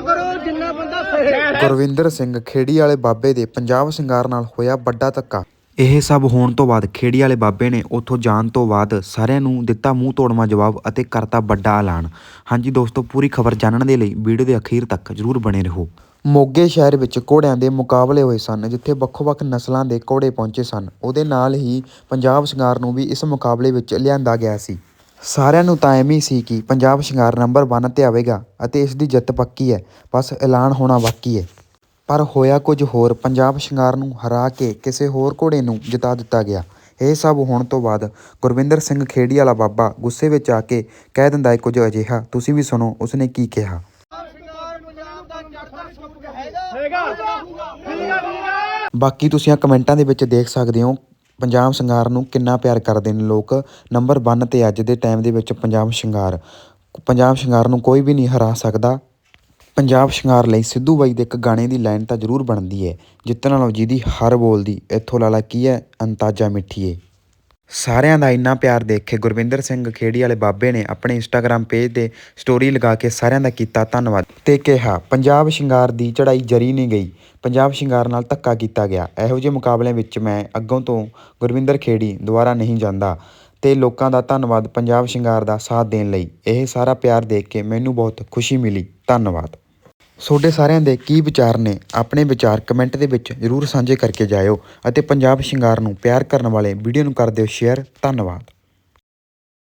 ਇੰਨਾ ਕਰੋ, ਜਿੰਨਾ ਬੰਦਾ ਸਹੇ ਗੁਰਵਿੰਦਰ ਸਿੰਘ ਖੇੜੀ ਵਾਲੇ ਬਾਬੇ ਦੇ ਪੰਜਾਬ ਸ਼ਿੰਗਾਰ ਨਾਲ ਹੋਇਆ ਵੱਡਾ ਧੱਕਾ। ਇਹ ਸਭ ਹੋਣ ਤੋਂ ਬਾਅਦ ਖੇੜੀ ਵਾਲੇ ਬਾਬੇ ਨੇ ਉੱਥੋਂ ਜਾਣ ਤੋਂ ਬਾਅਦ ਸਾਰਿਆਂ ਨੂੰ ਦਿੱਤਾ ਮੂੰਹ ਤੋੜਵਾ ਜਵਾਬ ਅਤੇ ਕਰਤਾ ਵੱਡਾ ਐਲਾਨ। ਹਾਂਜੀ ਦੋਸਤੋ, ਪੂਰੀ ਖਬਰ ਜਾਣਨ ਦੇ ਲਈ ਵੀਡੀਓ ਦੇ ਅਖੀਰ ਤੱਕ ਜਰੂਰ ਬਣੇ ਰਹੋ। ਮੋਗੇ ਸ਼ਹਿਰ ਵਿੱਚ ਘੋੜਿਆਂ ਦੇ ਮੁਕਾਬਲੇ ਹੋਏ ਸਨ, ਜਿੱਥੇ ਵੱਖੋ-ਵੱਖ ਨਸਲਾਂ ਦੇ ਘੋੜੇ ਪਹੁੰਚੇ ਸਨ। ਉਹਦੇ ਨਾਲ ਹੀ ਪੰਜਾਬ ਸ਼ਿੰਗਾਰ ਨੂੰ ਵੀ ਇਸ ਮੁਕਾਬਲੇ ਵਿੱਚ ਲਿਆਂਦਾ ਗਿਆ ਸੀ। ਸਾਰਿਆਂ ਨੂੰ ਤਾਂ ਐਵੇਂ ਹੀ ਸੀ ਕਿ ਪੰਜਾਬ ਸ਼ਿੰਗਾਰ ਨੰਬਰ 1 ਤੇ ਆਵੇਗਾ ਅਤੇ ਇਸ ਦੀ ਜਿੱਤ ਪੱਕੀ ਹੈ, ਬਸ ਐਲਾਨ ਹੋਣਾ ਬਾਕੀ ਹੈ। ਪਰ ਹੋਇਆ ਕੁਝ ਹੋਰ, ਪੰਜਾਬ ਸ਼ਿੰਗਾਰ ਨੂੰ ਹਰਾ ਕੇ ਕਿਸੇ ਹੋਰ ਘੋੜੇ ਨੂੰ ਜਿਤਾ ਦਿੱਤਾ ਗਿਆ। ਇਹ ਸਭ ਹੋਣ ਤੋਂ ਬਾਅਦ ਗੁਰਵਿੰਦਰ ਸਿੰਘ ਖੇੜੀ ਵਾਲਾ ਬਾਬਾ ਗੁੱਸੇ ਵਿੱਚ ਆ ਕੇ ਕਹਿ ਦਿੰਦਾ ਹੈ, ਕੁਝ ਅਜਿਹਾ, ਤੁਸੀਂ ਵੀ ਸੁਣੋ, ਉਸਨੇ ਕੀ ਕਿਹਾ? ਬਾਕੀ ਤੁਸੀਂ ਆ ਕਮੈਂਟਾਂ ਦੇ ਵਿੱਚ ਦੇਖ ਸਕਦੇ ਹੋ ਪੰਜਾਬ ਸ਼ਿੰਗਾਰ ਨੂੰ ਕਿੰਨਾ ਪਿਆਰ ਕਰਦੇ ਨੇ ਲੋਕ? ਨੰਬਰ 1 ਤੇ ਅੱਜ ਦੇ ਟਾਈਮ ਦੇ ਵਿੱਚ ਪੰਜਾਬ ਸ਼ਿੰਗਾਰ। ਪੰਜਾਬ ਸ਼ਿੰਗਾਰ ਨੂੰ ਕੋਈ ਵੀ ਨਹੀਂ ਹਰਾ ਸਕਦਾ। ਪੰਜਾਬ ਸ਼ਿੰਗਾਰ ਲਈ ਸਿੱਧੂ ਬਾਈ ਦੇ ਇੱਕ ਗਾਣੇ ਦੀ ਲਾਈਨ ਤਾਂ ਜ਼ਰੂਰ ਬਣਦੀ ਹੈ। ਜਿੱਤਣ ਵਾਲੋ ਦੀ ਹਰ ਬੋਲਦੀ, ਇੱਥੋਂ ਲਾਲਾ ਕੀ ਹੈ? ਅੰਤਾਜਾ ਮਿੱਠੀਏ। ਸਾਰਿਆਂ ਦਾ ਇੰਨਾ ਪਿਆਰ ਦੇਖ ਕੇ ਗੁਰਵਿੰਦਰ ਸਿੰਘ ਖੇੜੀ ਵਾਲੇ ਬਾਬੇ ਨੇ ਆਪਣੇ ਇੰਸਟਾਗ੍ਰam ਪੇਜ ਤੇ ਸਟੋਰੀ ਲਗਾ ਕੇ ਸਾਰਿਆਂ ਦਾ ਕੀਤਾ ਧੰਨਵਾਦ ਤੇ ਕਿਹਾ, ਪੰਜਾਬ ਸ਼ਿੰਗਾਰ ਦੀ ਚੜ੍ਹਾਈ ਜਰੀ ਨਹੀਂ ਗਈ। ਪੰਜਾਬ ਸ਼ਿੰਗਾਰ ਨਾਲ ਧੱਕਾ ਕੀਤਾ ਗਿਆ। ਇਹੋ ਜਿਹੇ ਮੁਕਾਬਲਿਆਂ ਵਿੱਚ ਮੈਂ ਅੱਗੋਂ ਤੋਂ ਗੁਰਵਿੰਦਰ ਖੇੜੀ ਦੁਬਾਰਾ ਨਹੀਂ ਜਾਂਦਾ ਤੇ ਲੋਕਾਂ ਦਾ ਧੰਨਵਾਦ ਪੰਜਾਬ ਸ਼ਿੰਗਾਰ ਦਾ ਸਾਥ ਦੇਣ ਲਈ। ਇਹ ਸਾਰਾ ਪਿਆਰ ਦੇਖ ਕੇ ਮੈਨੂੰ ਬਹੁਤ ਖੁਸ਼ੀ ਮਿਲੀ। ਧੰਨਵਾਦ। ਤੁਹਾਡੇ ਸਾਰਿਆਂ ਦੇ ਕੀ ਵਿਚਾਰ ਨੇ? ਆਪਣੇ ਵਿਚਾਰ ਕਮੈਂਟ ਦੇ ਵਿੱਚ ਜਰੂਰ ਸਾਂਝੇ ਕਰਕੇ ਜਾਇਓ ਅਤੇ ਪੰਜਾਬ ਸ਼ਿੰਗਾਰ ਨੂੰ ਪਿਆਰ ਕਰਨ ਵਾਲੇ ਵੀਡੀਓ ਨੂੰ ਕਰ ਦਿਓ ਸ਼ੇਅਰ। ਧੰਨਵਾਦ।